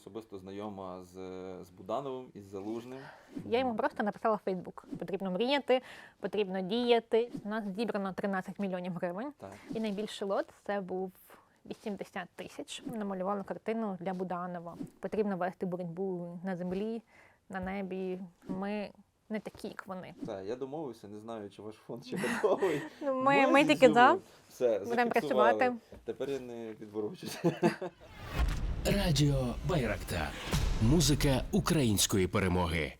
особисто знайома з, з Будановим і з Залужним. Я йому просто написала в Фейсбук. Потрібно мріяти, потрібно діяти. У нас зібрано 13 мільйонів гривень. Так. І найбільший лот це був 80 тисяч. Намалювала картину для Буданова. Потрібно вести боротьбу на землі, на небі. Ми не такі, як вони. Так, я домовився, не знаю, чи ваш фонд ще готовий. Ну, Ми, ми тільки за. Все, Будемо зафіксували. працювати. Тепер я не відворочусь. Радіо Байрактар. Музика української перемоги.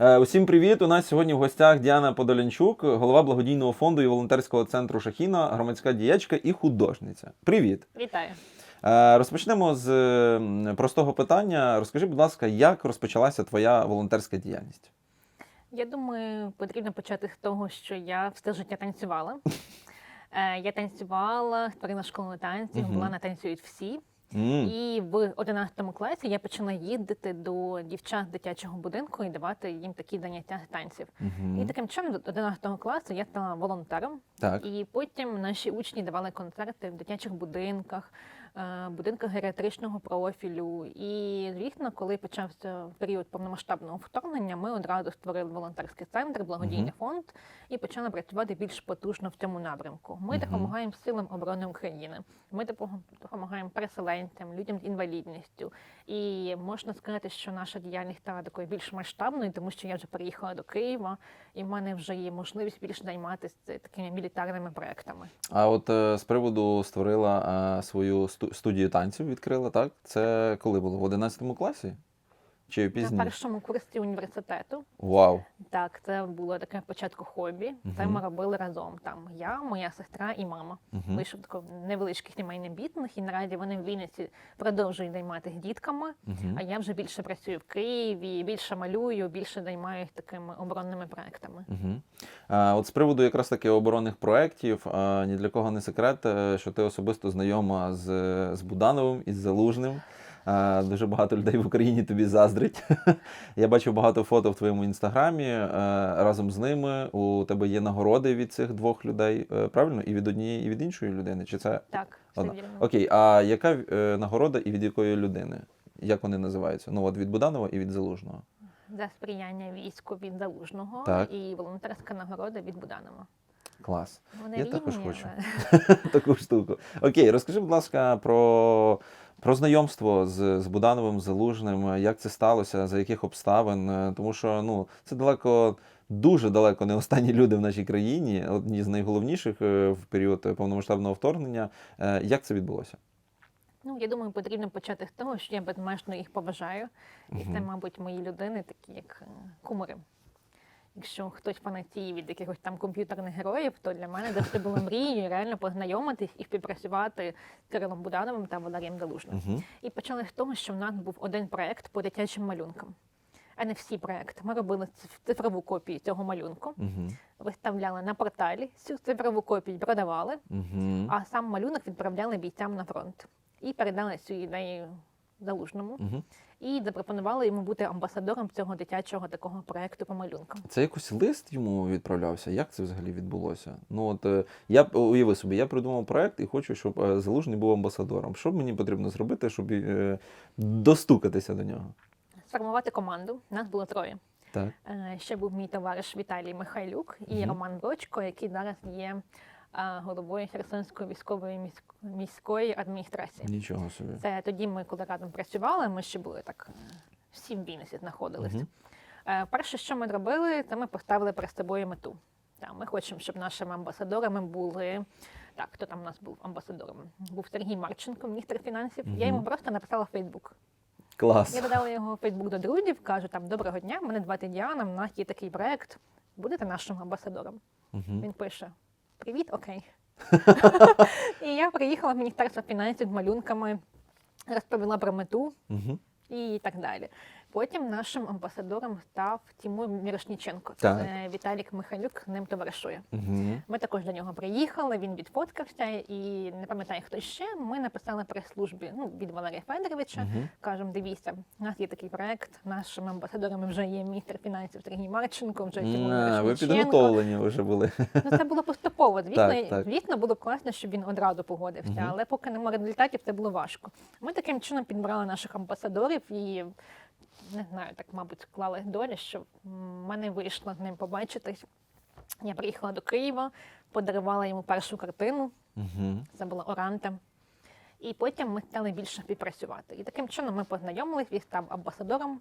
Е, Усім привіт! У нас сьогодні в гостях Діана Подолянчук, голова благодійного фонду і волонтерського центру Шахіна, громадська діячка і художниця. Привіт! Вітаю. Е, Розпочнемо з простого питання. Розкажи, будь ласка, як розпочалася твоя волонтерська діяльність? Я думаю, потрібно почати з того, що я все життя танцювала. Е, Я танцювала, створила школу танців, була на танцюють всі. М, І в 11 класі я почала їздити до дівчат дитячого будинку і давати їм такі заняття з танців. мгм. І таким чином, до 11 класу я стала волонтером. Так. І потім наші учні давали концерти в дитячих будинках, будинках геріатричного профілю. І звісно, коли почався період повномасштабного вторгнення, ми одразу створили волонтерський центр, благодійний фонд і почали працювати більш потужно в цьому напрямку. Ми Мгм. допомагаємо силам оборони України. Ми допомагаємо переселенцям, людям з інвалідністю. І можна сказати, що наша діяльність стала такою більш масштабною, тому що я вже переїхала до Києва, і в мене вже є можливість більше займатися такими мілітарними проектами. А от е, з приводу створила е, свою сту- студію танців, відкрила, так? Це коли було? В 11 класі? Чи На першому курсі університету Вау. так це було таке початку хобі. Це ми робили разом. Там я, моя сестра і мама. Мгм. Вийшов такий невеличкий сімейний бізнес, і наразі вони в Вінниці продовжують займатися дітками. Мгм. А я вже більше працюю в Києві, більше малюю, більше займаюся такими оборонними проектами. Угу. А, от з приводу якраз таки оборонних проєктів, ні для кого не секрет, е, що ти особисто знайома з, з Будановим і з Залужним. Дуже багато людей в Україні тобі заздрить. Я бачив багато фото в твоєму інстаграмі. е, Разом з ними у тебе є нагороди від цих двох людей, е, правильно? І від однієї, і від іншої людини? Чи це Так, одна? вірно. Окей, а яка е, нагорода і від якої людини? Як вони називаються? Ну от від Буданова і від Залужного. За сприяння війську від залужного Так. і волонтерська нагорода від Буданова. Клас. Вони Я рівні, також хочу. але- таку штуку. Окей, розкажи, будь ласка, про, про знайомство з, з Будановим, Залужним, як це сталося, за яких обставин. Е, Тому що ну, це далеко, дуже далеко не останні люди в нашій країні, одні з найголовніших е, в період повномасштабного вторгнення. Е, Як це відбулося? Ну, я думаю, потрібно почати з того, що я безмежно їх поважаю. І це, мабуть, мої людини, такі як кумири. Якщо хтось фанатіє від якихось там комп'ютерних героїв, то для мене завжди було мрією реально познайомитись і співпрацювати з Кирилом Будановим та Валерієм Залужним. Угу. І почали з того, що в нас був один проект по дитячим малюнкам. А не всі проекти. Ми робили цифрову копію цього малюнку, Угу. виставляли на порталі, цю цифрову копію продавали, Угу. а сам малюнок відправляли бійцям на фронт. І передали цю ідею залужному. Угу. І запропонували йому бути амбасадором цього дитячого такого проекту по малюнкам. Це якось лист йому відправлявся? Як це взагалі відбулося? Ну от е, я уяви собі, я придумав проект і хочу, щоб е, Залужний був амбасадором. Що мені потрібно зробити, щоб е, достукатися до нього? Сформувати команду. Нас було троє. Так. Ще був мій товариш Віталій Михайлюк і Мгм. Роман Брочко, який зараз є головою Херсонської військової міськ- міської адміністрації. Нічого собі. Це тоді ми, коли разом працювали, ми ще були так е, всі в бізнесі знаходилися. Мгм. Е, Перше, що ми зробили, це ми поставили перед собою мету. Ми хочемо, щоб нашими амбасадорами були. Так, хто там у нас був амбасадором? Був Сергій Марченко, міністр фінансів. Я йому просто написала в Фейсбук. Клас. Я додала його в Фейсбук до друзів, кажу там доброго дня, мене звати Діана, у нас є такий проект. Будете нашим амбасадором? Мгм. Він пише: Привіт, окей. І я приїхала в Міністерство фінансів з малюнками, розповіла про мету і так далі. Потім нашим амбасадором став Тимур Мірошніченко. Це Віталік Михайлюк ним товаришує. Угу. Ми також до нього приїхали, він відфоткався і не пам'ятаю, хто ще. Ми написали прес-службі ну, від Валерія Федоровича. Мгм. Кажемо, дивіться, у нас є такий проект. Нашими амбасадорами вже є міністр фінансів Сергій Марченко, вже Тимур А, ви підготовлені вже були. Ну, це було поступово. Звісно, Так, так. звісно, було б класно, щоб він одразу погодився, Мгм. але поки немає результатів, це було важко. Ми таким чином підбирали наших амбасадорів і не знаю, так, мабуть, склали доля, що в мене вийшло з ним побачитись. Я приїхала до Києва, подарувала йому першу картину, Угу. це була Оранта. І потім ми стали більше співпрацювати. І таким чином ми познайомились, він став амбасадором.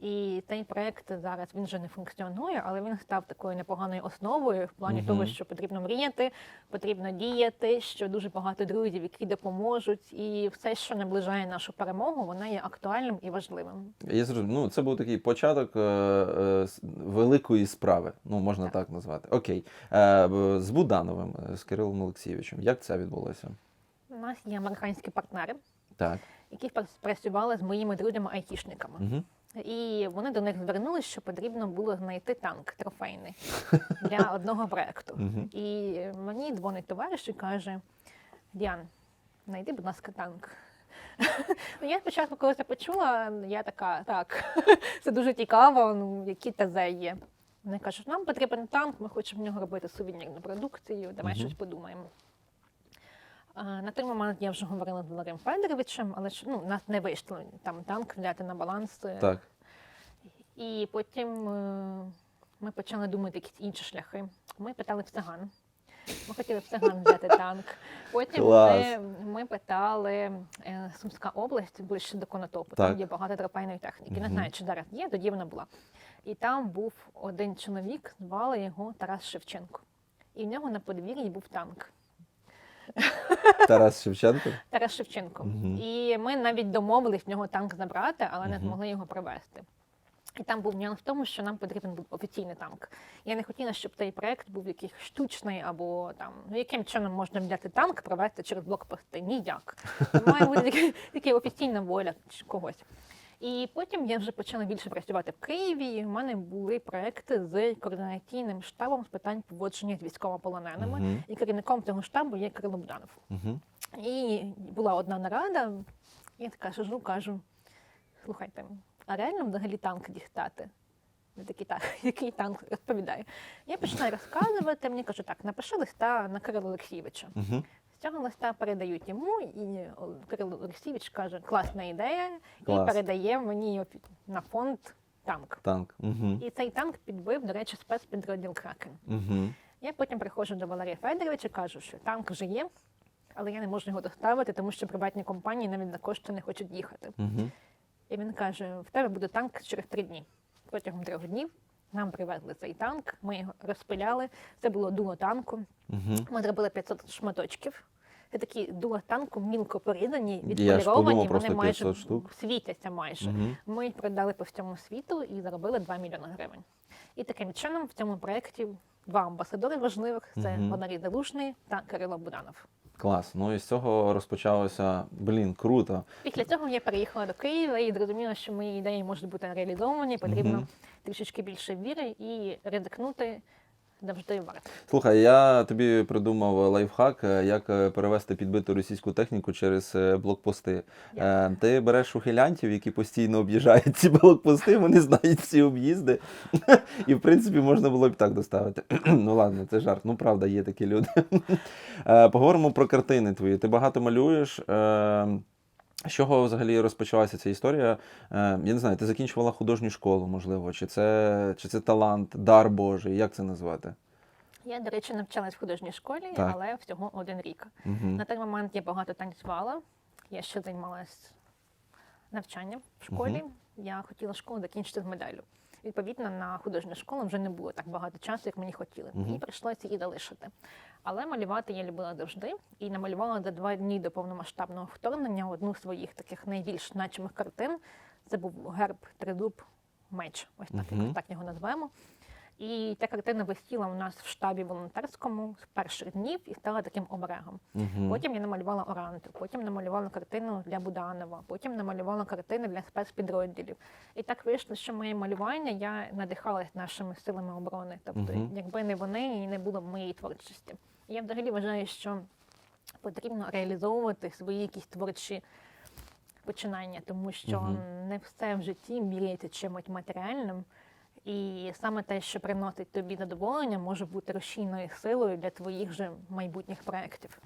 І цей проект зараз він вже не функціонує, але він став такою непоганою основою в плані Мгм. того, що потрібно мріяти, потрібно діяти, що дуже багато друзів, які допоможуть, і все, що наближає нашу перемогу, воно є актуальним і важливим. Я зрозумів. Ну, це був такий початок е, е, великої справи, ну можна так, Так. назвати. Окей. Е, з Будановим, е, з Кирилом Олексійовичем. Як це відбулося? У нас є американські партнери, Так. які працювали з моїми друзями-айтішниками. Угу. І вони до них звернулися, що потрібно було знайти танк трофейний для одного проекту. І мені дзвонить товариш і каже: Діан, знайди, будь ласка, танк. Ну, Я спочатку, коли це почула, я така, так, це дуже цікаво, ну, які тези є. Вони кажуть, нам потрібен танк, ми хочемо в нього робити сувенірну продукцію, давай щось подумаємо. На той момент я вже говорила з Валерієм Федоровичем, але ж ну, нас не вийшло там танк взяти на баланс. е, Так. і потім е, ми почали думати якісь інші шляхи. Ми питали в Саган. Ми хотіли в Саган взяти танк. Потім ми, ми питали е, Сумська область ближче до Конотопу. Так. Там є багато трофейної техніки. Не знаю, чи зараз є, тоді вона була. І там був один чоловік, звали його Тарас Шевченко. І в нього на подвір'ї був танк. Тарас Шевченко. Тарас Шевченко. Мгм. І ми навіть домовились в нього танк забрати, але не змогли його привезти. І там був нюанс в тому, що нам потрібен був офіційний танк. Я не хотіла, щоб цей проект був якийсь штучний або там, ну яким чином можна взяти танк, провести через блокпости. Ніяк. Має бути така офіційна воля когось. І потім я вже почала більше працювати в Києві. і в мене були проекти з координаційним штабом з питань поводження з військовополоненими. Мгм. І керівником цього штабу є Кирило Буданов. Угу. І була одна нарада, я така сижу, кажу: слухайте, а реально взагалі танк дістати? Вони такі, так, який танк розповідає. Я починаю розказувати, мені кажуть, так, напиши листа на Кирила Олексійовича. Угу. З цього листа передають йому, і Кирило Олексійович каже, класна ідея, Клас. і передає мені на фонд танк. Танк. Угу. І цей танк підбив, до речі, спецпідрозділ Кракен. Угу. Я потім приходжу до Валерія Федоровича, кажу, що танк вже є, але я не можу його доставити, тому що приватні компанії навіть за кошти не хочуть їхати. Угу. І він каже: в тебе буде танк через три дні. Протягом трьох днів нам привезли цей танк, ми його розпиляли. Це було дуло танку. Угу. Ми зробили 500 шматочків. Це такі дула танку мілко порізані, відполіровані, вони майже штук. світяться майже. Угу. Ми їх продали по всьому світу і заробили 2 мільйони гривень. І таким чином в цьому проєкті два амбасадори важливих це угу. Валерій Делушний та Кирило Буданов. Клас. Ну і з цього розпочалося. Блін, круто. Після цього я переїхала до Києва і зрозуміла, що мої ідеї можуть бути реалізовані, потрібно угу. трішечки більше віри і ризикнути завжди варто. Слухай, я тобі придумав лайфхак, е, як е, перевести підбиту російську техніку через е, блокпости. Е, Ти береш ухилянтів, які постійно об'їжджають ці блокпости, вони знають ці об'їзди. І в принципі можна було б так доставити. Ну ладно, це жарт. Ну правда, є такі люди. Поговоримо про картини твої. Ти багато малюєш. З чого взагалі розпочалася ця історія? Е, Я не знаю, ти закінчувала художню школу, можливо, чи це, чи це талант, дар Божий, як це назвати? Я, до речі, навчалась в художній школі, Так. але всього один рік. Угу. На той момент я багато танцювала. Я ще займалась навчанням в школі. Я хотіла школу закінчити з медаллю. Відповідно, на художню школу вже не було так багато часу, як мені хотіли. Мгм. І прийшлося її залишити. Але малювати я любила завжди і намалювала за два дні до повномасштабного вторгнення одну з своїх таких найбільш значимих картин. Це був герб тридуб меч. Ось так, Мгм. якось так його назвемо. І ця картина висіла у нас в штабі волонтерському з перших днів і стала таким оберегом. Угу. Потім я намалювала оранту, потім намалювала картину для Буданова, потім намалювала картини для спецпідрозділів. І так вийшло, що моє малювання я надихалась нашими силами оборони. Тобто, Мгм. якби не вони, і не було б моєї творчості. І я взагалі вважаю, що потрібно реалізовувати свої якісь творчі починання, тому що Мгм. не все в житті міряється чимось матеріальним. І саме те, що приносить тобі задоволення, може бути рушійною силою для твоїх же майбутніх проєктів.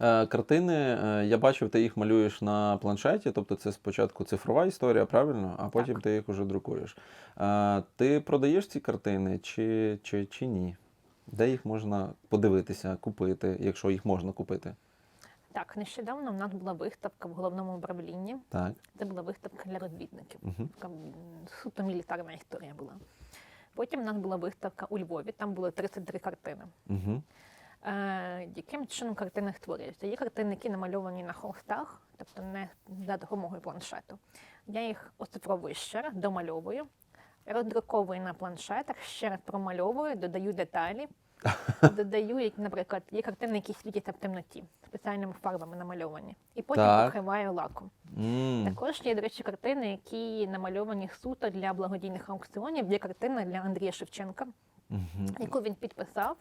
Е, Картини, е, я бачив, ти їх малюєш на планшеті, тобто це спочатку цифрова історія, правильно? А потім Так. ти їх уже друкуєш. Е, Ти продаєш ці картини чи, чи, чи ні? Де їх можна подивитися, купити, якщо їх можна купити? Так, нещодавно в нас була виставка в головному управлінні. Так. Це була виставка для розвідників. Угу. Така суто мілітарна історія була. Потім в нас була виставка у Львові, там було 33 картини. Угу. Е, яким чином картини створюються? Є картини, які намальовані на холстах, тобто не за допомогою планшету. Я їх оцифровую ще раз, домальовую, роздруковую на планшетах, ще раз промальовую, додаю деталі. Додаю, як, наприклад, є картини, які світяться в темноті, спеціальними фарбами намальовані. І потім Так. покриваю лаком. М, Також є, до речі, картини, які намальовані суто для благодійних аукціонів. Є картина для Андрія Шевченка, мгм. яку він підписав.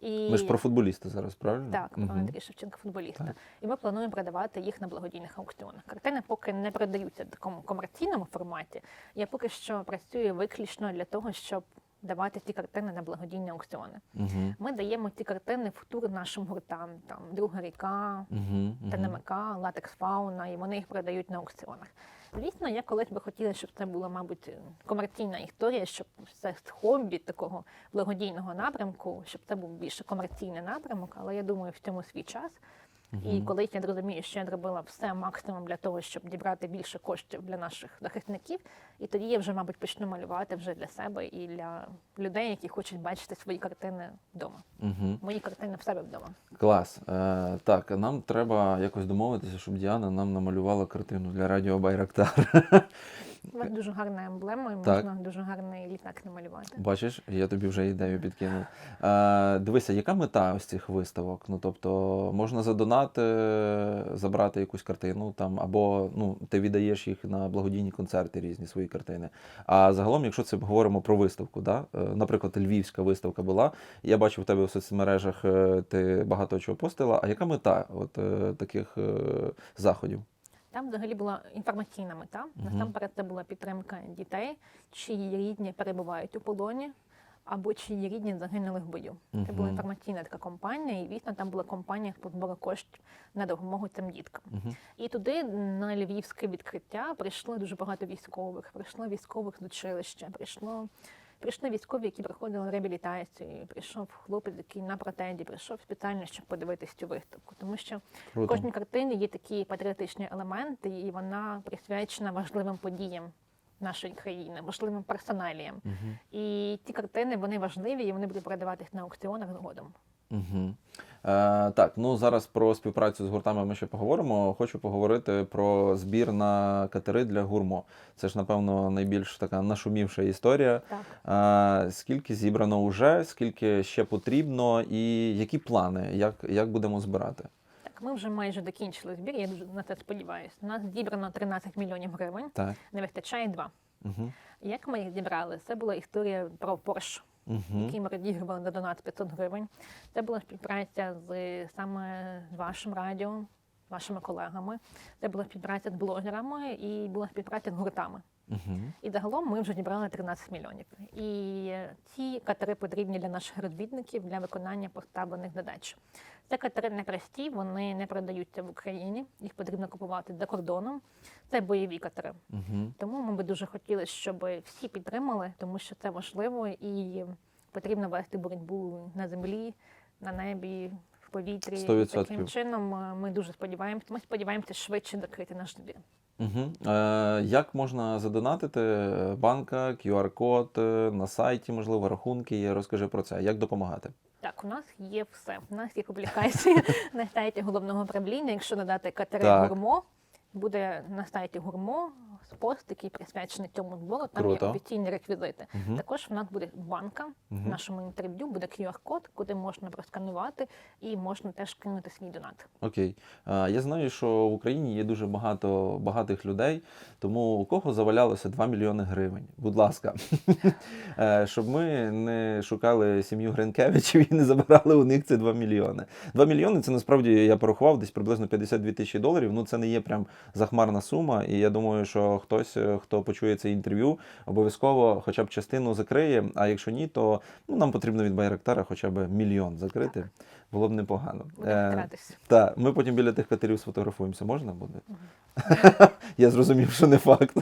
І Ми ж про футболіста зараз, правильно? так, про. Андрія Шевченка, футболіста. Так. І ми плануємо продавати їх на благодійних аукціонах. Картини поки не продаються в такому комерційному форматі. Я поки що працюю виключно для того, щоб давати ці картини на благодійні аукціони. Мгм. Ми даємо ці картини в тур нашим гуртам, там друга ріка. Мгм. ТНМК, латекс фауна, і вони їх продають на аукціонах. Звісно, я колись би хотіла, щоб це була, мабуть, комерційна історія, щоб це з хобі такого благодійного напрямку, щоб це був більше комерційний напрямок, але я думаю, в цьому свій час. І коли я зрозумію, що я зробила все максимум для того, щоб дібрати більше коштів для наших захисників, і тоді я вже, мабуть, почну малювати вже для себе і для людей, які хочуть бачити свої картини вдома. Мгм. Мої картини в себе вдома. Клас. Е, так, нам треба якось домовитися, щоб Діана нам намалювала картину для радіо Байрактар. У вас дуже гарна емблема, і Так. можна дуже гарний літак намалювати. Бачиш, я тобі вже ідею підкинув. Е, дивися, яка мета ось цих виставок? Ну тобто можна задонати, забрати якусь картину там, або ну, ти віддаєш їх на благодійні концерти різні свої картини. А загалом, якщо це говоримо про виставку, да? е, наприклад, львівська виставка була. Я бачив в тебе в соцмережах, е, ти багато чого постила. А яка мета от, е, таких заходів? Там взагалі була інформаційна мета. Насамперед це була підтримка дітей, чиї рідні перебувають у полоні. Або чиї рідні загинули в бою. Це була інформаційна така компанія, і дійсно там була компанія по збору коштів на допомогу цим діткам. Угу. І туди на львівське відкриття прийшло дуже багато військових. Прийшло військових з училища, прийшло. Прийшли військові, які проходили реабілітацію. Прийшов хлопець, який на протенді, прийшов спеціально, щоб подивитись цю виставку. Тому що в кожній картині є такі патріотичні елементи, і вона присвячена важливим подіям нашої країни, важливим персоналіям. Угу. І ці картини вони важливі, і вони будуть продаватись на аукціонах згодом. Угу. Е, так, ну зараз про співпрацю з гуртами ми ще поговоримо. Хочу поговорити про збір на катери для гурмо. Це ж, напевно, найбільш така нашумівша історія. Так. Е, скільки зібрано вже, скільки ще потрібно, і які плани, як, як будемо збирати? Так, ми вже майже докінчили збір. Я дуже на це сподіваюся. У нас зібрано 13 мільйонів гривень, Так. не вистачає 2. Угу. Як ми їх зібрали? Це була історія про Порш, Угу. який ми розігрували на донат 500 гривень. Це була співпраця з саме з вашим радіо, вашими колегами. Це була співпраця з блогерами і була співпраця з гуртами. Угу. І загалом ми вже зібрали 13 мільйонів. І ці катери потрібні для наших розвідників для виконання поставлених задач. Це катери не прості, вони не продаються в Україні, їх потрібно купувати за кордоном. Це бойові катери. Угу. Тому ми би дуже хотіли, щоб всі підтримали, тому що це важливо і потрібно вести боротьбу на землі, на небі, повітрі. Сто відсотків. Таким чином е, ми дуже сподіваємося. Ми сподіваємося швидше закрити наш збір. Угу. Е, як можна задонатити? Банка, QR-код, е, на сайті, можливо, рахунки є. Розкажи про це. Як допомагати? Так, у нас є все. У нас є публікації на сайті головного управління. Якщо надати катери Так. гурмо, буде на сайті Гурмо пост, який присвячений цьому збору. Там Круто. є офіційні реквізити. Мгм. Також в нас буде банка в нашому інтерв'ю, буде QR-код, куди можна просканувати і можна теж кинути свій донат. Окей. А, Я знаю, що в Україні є дуже багато багатих людей, тому у кого завалялося 2 мільйони гривень? Будь ласка, Е, щоб ми не шукали сім'ю Гринкевичів і не забирали у них ці 2 мільйони. 2 мільйони це насправді я порахував десь приблизно 52 тисячі доларів. Ну це не є прям захмарна сума. І я думаю, що хтось, е, хто почує це інтерв'ю, обов'язково хоча б частину закриє. А якщо ні, то ну, нам потрібно від Байрактара хоча б мільйон закрити. Було б непогано. Е, так, ми потім біля тих катерів сфотографуємося. Можна буде? Я зрозумів, що не факт.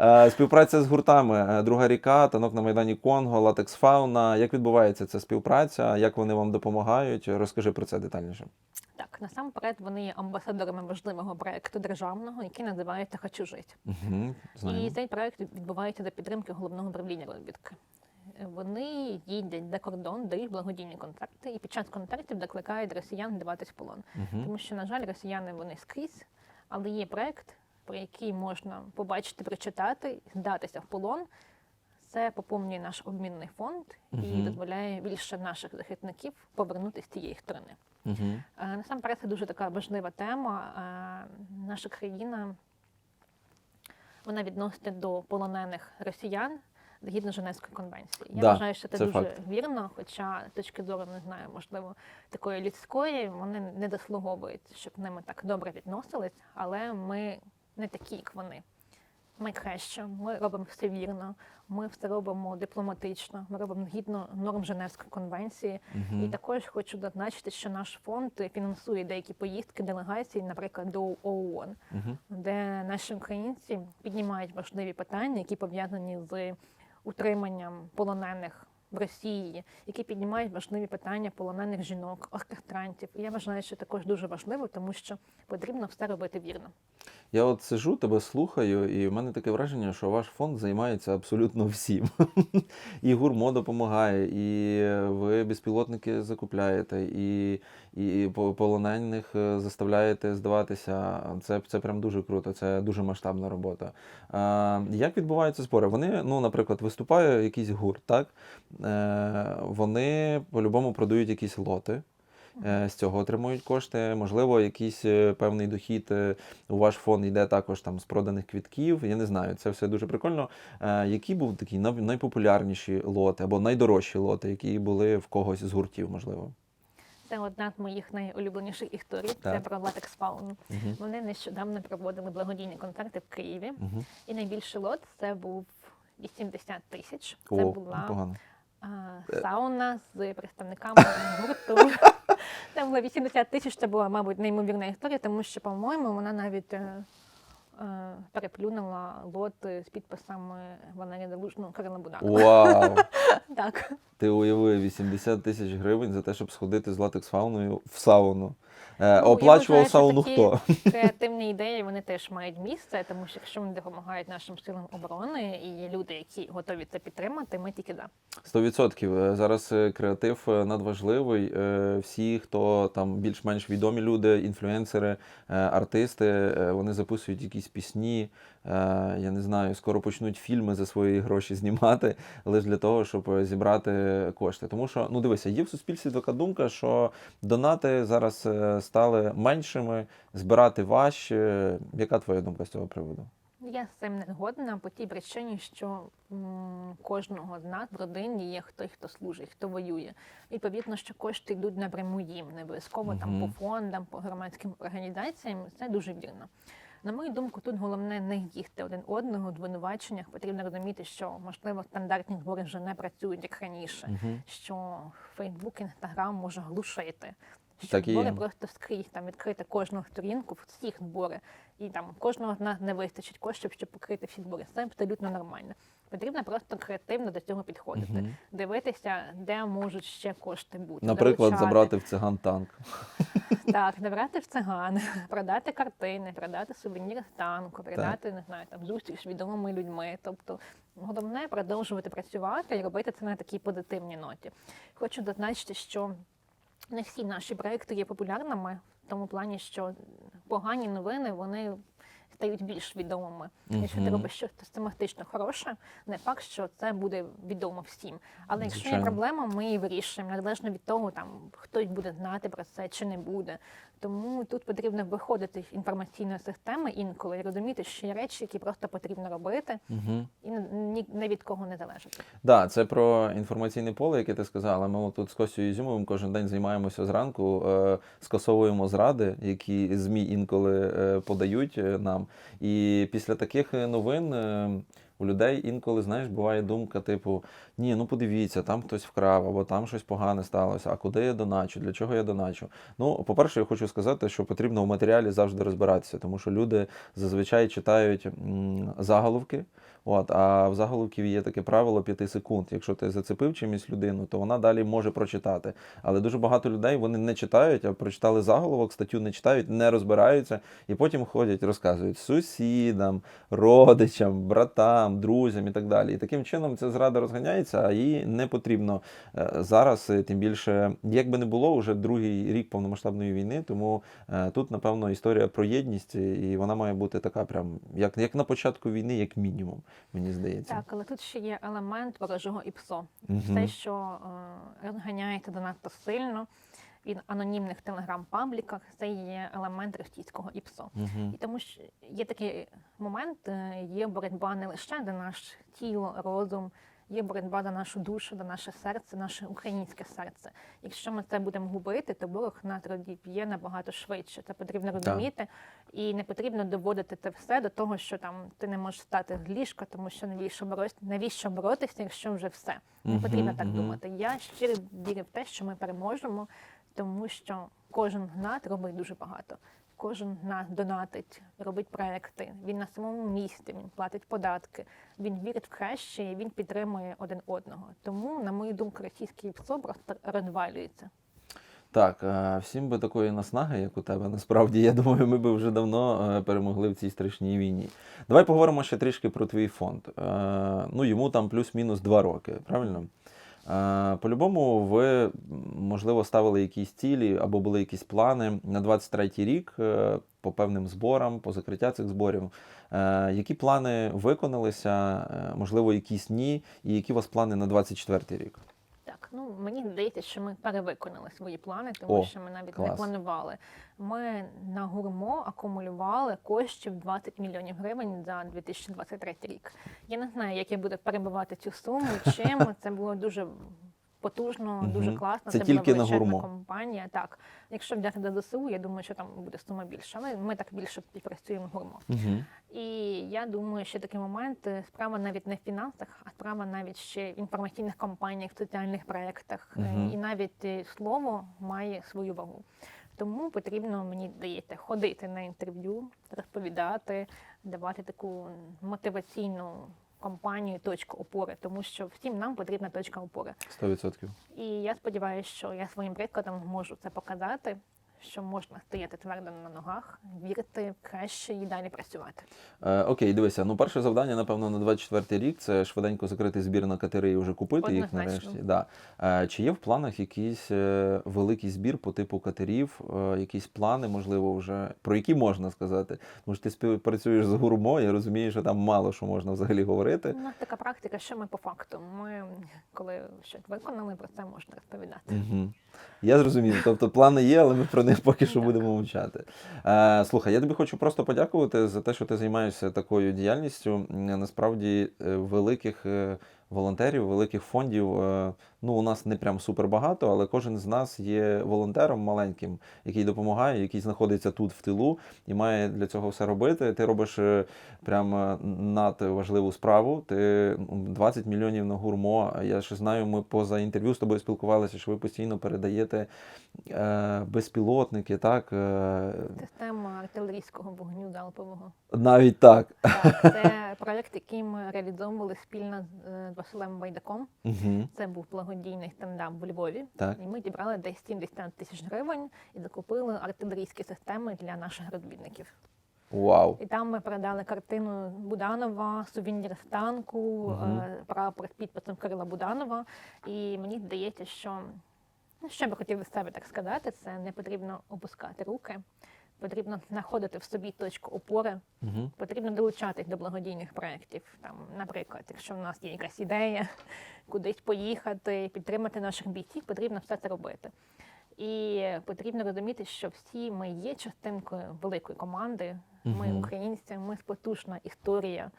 Е, Співпраця з гуртами е, Друга ріка, танок на Майдані Конго, Латекс Фауна. Як відбувається ця співпраця? Як вони вам допомагають? Розкажи про це детальніше. Так, насамперед вони є амбасадорами важливого проекту державного, який називається Хочу жити. Угу, І цей проект відбувається за підтримки головного управління розвідки. Вони їдять за кордон, дають благодійні концерти, і під час концертів закликають росіян здаватись в полон. Угу. Тому що, на жаль, росіяни вони скрізь, але є проект, про який можна побачити, прочитати, здатися в полон. Це поповнює наш обмінний фонд і Мгм. дозволяє більше наших захисників повернутися з тієї сторони. Угу. Насамперед, це дуже така важлива тема. Е, Наша країна вона відноситься до полонених росіян згідно Женевської конвенції. Я Да, вважаю, що це, це дуже факт. вірно, хоча з точки зору не знаю, можливо, такої людської вони не заслуговують, щоб ними так добре відносились, але ми не такі, як вони. Ми краще, ми робимо все вірно, ми все робимо дипломатично, ми робимо згідно норм Женевської конвенції. І Угу. також хочу зазначити, що наш фонд фінансує деякі поїздки делегацій, наприклад, до ООН, Угу. де наші українці піднімають важливі питання, які пов'язані з утриманням полонених в Росії, які піднімають важливі питання полонених жінок, оркестрантів. І я вважаю, що також дуже важливо, тому що потрібно все робити вірно. Я от сижу, тебе слухаю, і в мене таке враження, що ваш фонд займається абсолютно всім. І гурмо допомагає, і ви безпілотники закупляєте, і, і по- полонених е, заставляєте здаватися. Це, це прям дуже круто, це дуже масштабна робота. А, як відбуваються збори? Вони, ну, наприклад, виступає якийсь гурт, так? Е, вони по-любому продають якісь лоти. Е, З цього отримують кошти. Можливо, якийсь е, певний дохід е, у ваш фонд йде також там з проданих квітків. Я не знаю, це все дуже прикольно. Е, Які був такі най- найпопулярніші лоти або найдорожчі лоти, які були в когось з гуртів, можливо? Це одна з моїх найулюбленіших історій. Це про латекс фауну. Угу. Вони нещодавно проводили благодійні концерти в Києві. Угу. І найбільший лот це був 80 тисяч. Це О, була а, сауна з представниками гурту. Це було 80 тисяч. Це була, мабуть, неймовірна історія, тому що, по-моєму, вона навіть е, е, переплюнула лот з підписами Валерія Залужного Кирила Буданова. Вау! Так. Ти уяви 80 тисяч гривень за те, щоб сходити з латекс-фауною в сауну. Е, Ну, оплачував сауну такі хто? Креативні ідеї вони теж мають місце, тому що якщо вони допомагають нашим силам оборони і є люди, які готові це підтримати, ми тільки за. 100%. Е, Зараз е, креатив е, надважливий. Всі, хто там більш-менш відомі люди, інфлюенсери, артисти, вони записують якісь пісні. Я не знаю, скоро почнуть фільми за свої гроші знімати, лише для того, щоб зібрати кошти. Тому що, ну дивися, є в суспільстві така думка, що донати зараз е, стали меншими, збирати важче. Яка твоя думка з цього приводу? Я з цим не згодна по тій причині, що м, кожного з нас в родині є хтось, хто служить, хто воює. Відповідно, що кошти йдуть напряму їм, не обов'язково там по фондам, по громадським організаціям. Це дуже вірно. На мою думку, тут головне не їхти один одного в звинуваченнях. Потрібно розуміти, що можливо стандартні збори вже не працюють як раніше, Мгм. що Фейсбук, Інстаграм може глушити. Що Так збори просто скрізь там відкрити кожну сторінку, всіх збори, і там кожного з нас не вистачить коштів, щоб покрити всі збори. Це абсолютно нормально. Потрібно просто креативно до цього підходити, Мгм. дивитися, де можуть ще кошти бути. Наприклад, долучати. забрати в циган танк. Так, забрати в циган, продати картини, продати сувеніри з танку, продати, не знаю, там зустріч з відомими людьми. Тобто головне продовжувати працювати і робити це на такій позитивній ноті. Хочу зазначити, що не всі наші проекти є популярними в тому плані, що погані новини вони стають більш відомими. Якщо ти робиш щось систематично хороше, не факт, що це буде відомо всім. Але якщо Звичайно. є проблема, ми її вирішуємо незалежно від того, там хтось буде знати про це чи не буде. Тому тут потрібно виходити з інформаційної системи інколи і розуміти, що є речі, які просто потрібно робити, Угу. і ні, не від кого не залежить. Да, це про інформаційне поле, яке ти сказала. Ми тут з Костю Ізюмовим кожен день займаємося зранку, е, скасовуємо зради, які ЗМІ інколи е, подають е, нам. І після таких е, новин е, у людей інколи, знаєш, буває думка, типу: ні, ну подивіться, там хтось вкрав, або там щось погане сталося. А куди я доначу? Для чого я доначу? Ну, по-перше, я хочу сказати, що потрібно в матеріалі завжди розбиратися, тому що люди зазвичай читають заголовки. От, а в заголовків є таке правило 5 секунд. Якщо ти зацепив чимось людину, то вона далі може прочитати. Але дуже багато людей вони не читають, а прочитали заголовок, статтю не читають, не розбираються, і потім ходять, розказують сусідам, родичам, братам, друзям і так далі. І таким чином ця зрада розганяється, а її не потрібно е, зараз. е, Тим більше, як би не було, вже другий рік повномасштабної війни. Тому е, тут, напевно, історія про єдність, і вона має бути така, прям як, як на початку війни, як мінімум, мені здається. Так, але тут ще є елемент ворожого ІПСО. Угу. Все, що е, розганяється донадто сильно від анонімних телеграм-пабліках, це є елемент російського ІПСО. Угу. І тому що є такий момент, е, є боротьба не лише за наш тіло, розум, є боротьба за нашу душу, за наше серце, наше українське серце. Якщо ми це будемо губити, то ворог нас розіб'є набагато швидше. Це потрібно розуміти, і не потрібно доводити це все до того, що там ти не можеш стати з ліжка, тому що навіщо боротися, навіщо боротися, якщо вже все. Не потрібно так думати. Я щиро вірю в те, що ми переможемо, тому що кожен гнат робить дуже багато. Кожен нас донатить, робить проекти. Він на самому місці, він платить податки, він вірить в краще, і він підтримує один одного. Тому, на мою думку, російський ПСО просто розвалюється. Так, е, всім би такої наснаги, як у тебе. Насправді, я думаю, ми би вже давно е, перемогли в цій страшній війні. Давай поговоримо ще трішки про твій фонд. Е, Ну, йому там плюс-мінус два роки, правильно? Е, По-любому, ви, можливо, ставили якісь цілі або були якісь плани на 23-й рік е, по певним зборам, по закриття цих зборів. Е, Які плани виконалися, можливо, якісь ні, і які у вас плани на 24-й рік? Так, ну мені здається, що ми перевиконали свої плани, тому О, що ми навіть клас. не планували. Ми на гурмо акумулювали коштів 20 мільйонів гривень за 2023 рік. Я не знаю, як я буду перебувати цю суму, чим це було дуже. Потужно, Мгм. дуже класно. Це була тільки на величезна гурмо. компанія. Так, якщо взяти до ЗСУ, я думаю, що там буде сума більша. Але ми так більше співпрацюємо гурмо. Угу. І я думаю, що такий момент е, справа навіть не в фінансах, а справа навіть ще в інформаційних кампаніях, в соціальних проєктах. Е, Мгм. І навіть е, слово має свою вагу. Тому потрібно, мені здається, ходити на інтерв'ю, розповідати, давати таку мотиваційну компанію, точку опори, тому що всім нам потрібна точка опори. 100%. І я сподіваюся, що я своїм прикладом можу це показати, що можна стояти твердо на ногах, вірити краще і далі працювати. Е, окей, дивися. Ну, перше завдання, напевно, на 24-й рік це швиденько закрити збір на катери і вже купити їх нарешті. Да. Е, чи є в планах якийсь е, великий збір по типу катерів, е, якісь плани, можливо, вже про які можна сказати? Тому що ти співпрацюєш з гурмо, я розумію, що там мало що можна взагалі говорити. У нас така практика, що ми по факту. Ми, коли щось виконали, про це можна розповідати. Угу. Я зрозумів. Тобто плани є, але ми про них поки що будемо мовчати. Е, слухай, я тобі хочу просто подякувати за те, що ти займаєшся такою діяльністю. Насправді е, великих е, волонтерів, великих фондів. Е, Ну, у нас не прям супер багато, але кожен з нас є волонтером маленьким, який допомагає, який знаходиться тут в тилу і має для цього все робити. Ти робиш е, прям е, надважливу справу. Ти 20 мільйонів на гурмо. Я ще знаю, ми поза інтерв'ю з тобою спілкувалися, що ви постійно передаєте е, безпілотники, так? Е, Система артилерійського вогню залпового. навіть так. Так, це проєкт, який ми реалізовували спільно з е, Василем Байдаком. Угу. Це був благодійний стендап в Львові. Так. І ми зібрали десь 70 тисяч гривень і закупили артилерійські системи для наших розвідників. Вау. І там ми передали картину Буданова, сувенір з танку, е, прапор з підписом Кирила Буданова. І мені здається, що ну, що би хотів з себе так сказати, це не потрібно опускати руки. Потрібно знаходити в собі точку опори, Угу. потрібно долучатись до благодійних проєктів. Там, наприклад, якщо в нас є якась ідея, кудись поїхати, підтримати наших бійців, потрібно все це робити. І потрібно розуміти, що всі ми є частинкою великої команди. Ми Мгм. українці, ми потужна історія.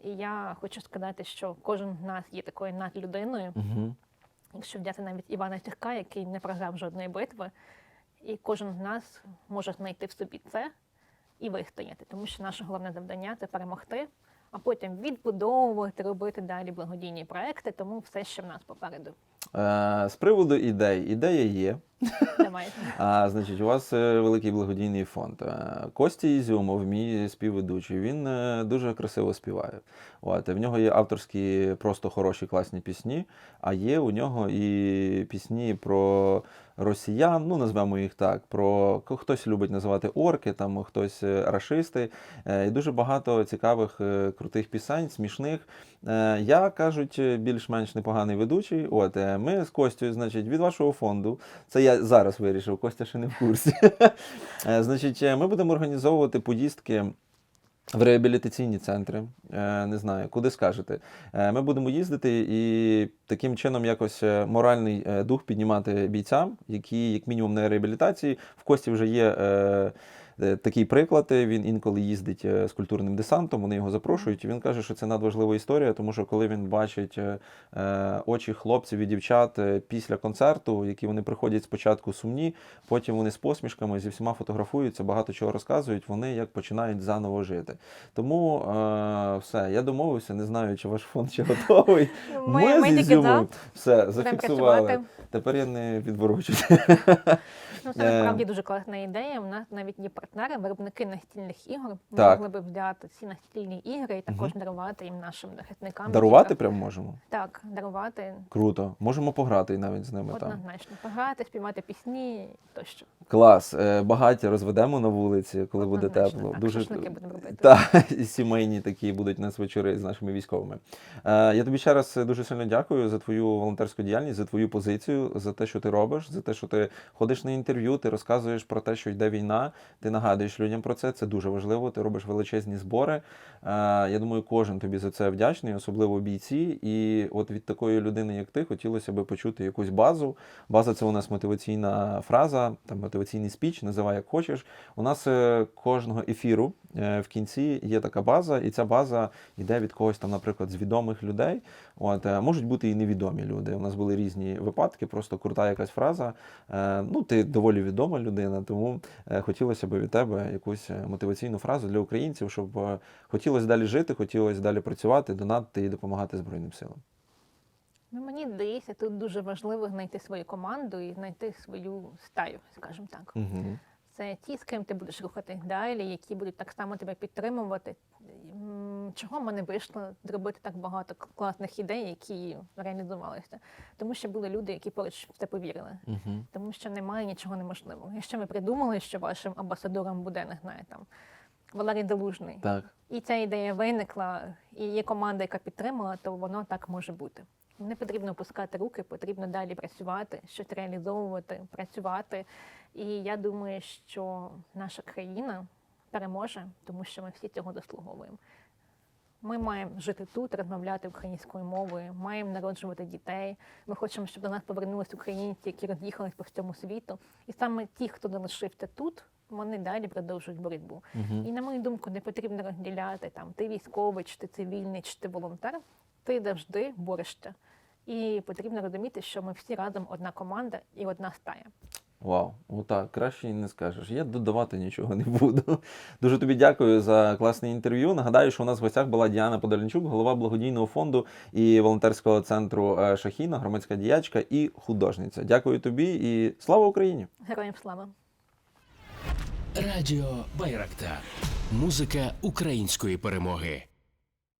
І я хочу сказати, що кожен з нас є такою надлюдиною. Угу. Якщо взяти навіть Івана Тяжка, який не програв жодної битви, і кожен з нас може знайти в собі це і вистояти, тому що наше головне завдання це перемогти, а потім відбудовувати, робити далі благодійні проекти, тому все ще в нас попереду. Е, з приводу ідей. Ідея є. Давайте. А, значить, у вас е, великий благодійний фонд. Е, Костя Ізюмов, мій співведучий, він дуже красиво співає. От, в нього є авторські, просто хороші, класні пісні, а є у нього і пісні про росіян, ну назвемо їх так. Про хтось любить називати орки, там хтось е, рашисти. Е, І дуже багато цікавих, е, крутих пісень, смішних. Я кажуть, більш-менш непоганий ведучий. От ми з Костю, значить, від вашого фонду. Це я зараз вирішив, Костя ще не в курсі. Значить, ми будемо організовувати поїздки. В реабілітаційні центри, Е, не знаю, куди скажете. Е, Ми будемо їздити і таким чином якось е, моральний дух піднімати бійцям, які, як мінімум, на реабілітації. В Кості вже є такий приклад. Він інколи їздить е, з культурним десантом, вони його запрошують. І він каже, що це надважлива історія, тому що коли він бачить е, е, очі хлопців і дівчат е, після концерту, які вони приходять спочатку сумні, потім вони з посмішками зі всіма фотографуються, багато чого розказують, вони як починають заново жити. Тому е, все, я домовився, не знаю, чи ваш фонд ще готовий. Ми, ми тільки Ізюмом все зафіксували. Тепер я не відворочусь. Ну, Е. це насправді дуже класна ідея. У нас навіть є партнери, виробники настільних ігор. Так. могли б взяти ці настільні ігри і також дарувати їм нашим захисникам. Дарувати які- прям можемо. Так, дарувати Круто. Можемо пограти навіть з ними там. однозначно. Пограти, співати пісні тощо. Клас. Е, Багаття розведемо на вулиці, коли буде тепло. так. Дуже будемо робити. та, сімейні такі будуть нас вечори з нашими військовими. Е, я тобі ще раз дуже сильно дякую за твою волонтерську діяльність, за твою позицію, за те, що ти робиш, за те, що ти ходиш на інтерв'ю, ти розказуєш про те, що йде війна, ти нагадуєш людям про це. Це дуже важливо. Ти робиш величезні збори. Е, я думаю, кожен тобі за це вдячний, особливо бійці. І от від такої людини, як ти, хотілося би почути якусь базу. База це у нас мотиваційна фраза, там мотиваційний спіч, називай як хочеш. У нас е, кожного ефіру в кінці є така база, і ця база йде від когось там, наприклад, з відомих людей. От е, можуть бути і невідомі люди. У нас були різні випадки, просто крута якась фраза. Е, Ну, ти доволі відома людина, тому е, хотілося б від тебе якусь е, мотиваційну фразу для українців, щоб е, хотілося далі жити, хотілося далі працювати, донатити і допомагати Збройним силам. Ну, мені здається, тут дуже важливо знайти свою команду і знайти свою стаю, скажімо так. Угу. Це ті, з ким ти будеш рухати далі, які будуть так само тебе підтримувати. Чого в мене вийшло зробити так багато класних ідей, які реалізувалися? Тому що були люди, які поруч в це повірили. Угу. Тому що немає нічого неможливого. Якщо ми придумали, що вашим амбасадором буде, не знаю, там Валерій Залужний, Так. і ця ідея виникла, і є команда, яка підтримала, то воно так може бути. Не потрібно опускати руки, потрібно далі працювати, щось реалізовувати, працювати. І я думаю, що наша країна переможе, тому що ми всі цього заслуговуємо. Ми маємо жити тут, розмовляти українською мовою, маємо народжувати дітей. Ми хочемо, щоб до нас повернулися українці, які роз'їхались по всьому світу. І саме ті, хто залишився тут, вони далі продовжують боротьбу. Угу. І на мою думку, не потрібно розділяти там ти військовий, чи ти цивільний, чи ти волонтер. Ти завжди борешся. І потрібно розуміти, що ми всі разом одна команда і одна стая. Вау, отак, краще і не скажеш. Я додавати нічого не буду. Дуже тобі дякую за класне інтерв'ю. Нагадаю, що у нас в гостях була Діана Подоленчук, голова благодійного фонду і волонтерського центру е, Шахіна, громадська діячка і художниця. Дякую тобі і слава Україні! Героям слава! Радіо Байрактар. Музика української перемоги.